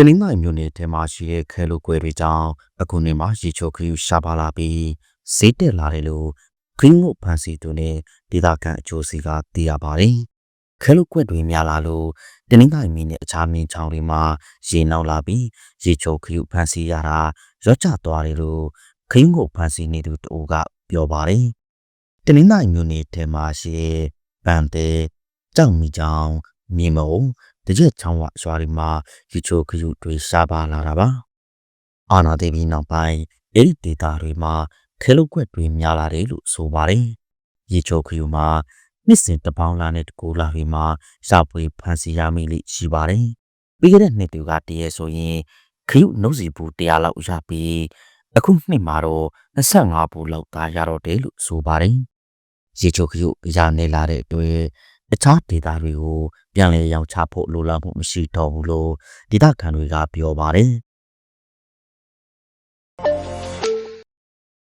တနင်္သာရီမြို့နယ်ထဲမှာရှိတဲ့ခဲလို့ကွဲတွေကြောင့်အခုနေမှာရေချိုခရီးရှားပါလာပြီးဈေးတက်လာတယ်လို့ခရင်းကိုဖန်စီသူနဲ့ဒေသခံအကျိုးစီကသိရပါတယ်။ခဲလို့ကွက်တွေများလာလို့တနင်္သာရီမြို့နယ်အခြားမြင်းချောင်းတွေမှာရေနောက်လာပြီးရေချိုခရီးဖန်စီရတာရော့ချသွားတယ်လို့ခရင်းကိုဖန်စီနေသူတို့ကပြောပါတယ်။တနင်္သာရီမြို့နယ်ထဲမှာရှိတဲ့ဗန်တဲကြောက်မီချောင်းမြေမုံ တကြက်ချောင်းဝရွာတွေမှာရေချိုခရုတွေရှားပါလာတာပါအာနာဒေဗီနောက်ပိုင်းအဲ့ဒီဒေတာတွေမှာခဲလုတ်ကွက်တွေများလာတယ်လို့ဆိုပါတယ်ရေချိုခရုမှာနှစ်စဉ်တစ်ပေါင်းလာနဲ့တကူလာတွေမှာရှာပွေဖန်စီရမိလိရှိပါတယ်ပြီးခဲ့တဲ့နှစ်တွေကတည်းရဆိုရင်ခရုနှုတ်စီဘူး100လောက်ရပြီးအခုနှစ်မှာတော့25ဘူးလောက်သာရတော့တယ်လို့ဆိုပါတယ်ရေချိုခရုရနေလာတဲ့အတွက် တခြားဒေတာတွေကိုပြန်လည်ရောင်းချဖို့လိုလားမှုမရှိတော့ဘူးလို့ဒေတာခံတွေကပြောပါတယ်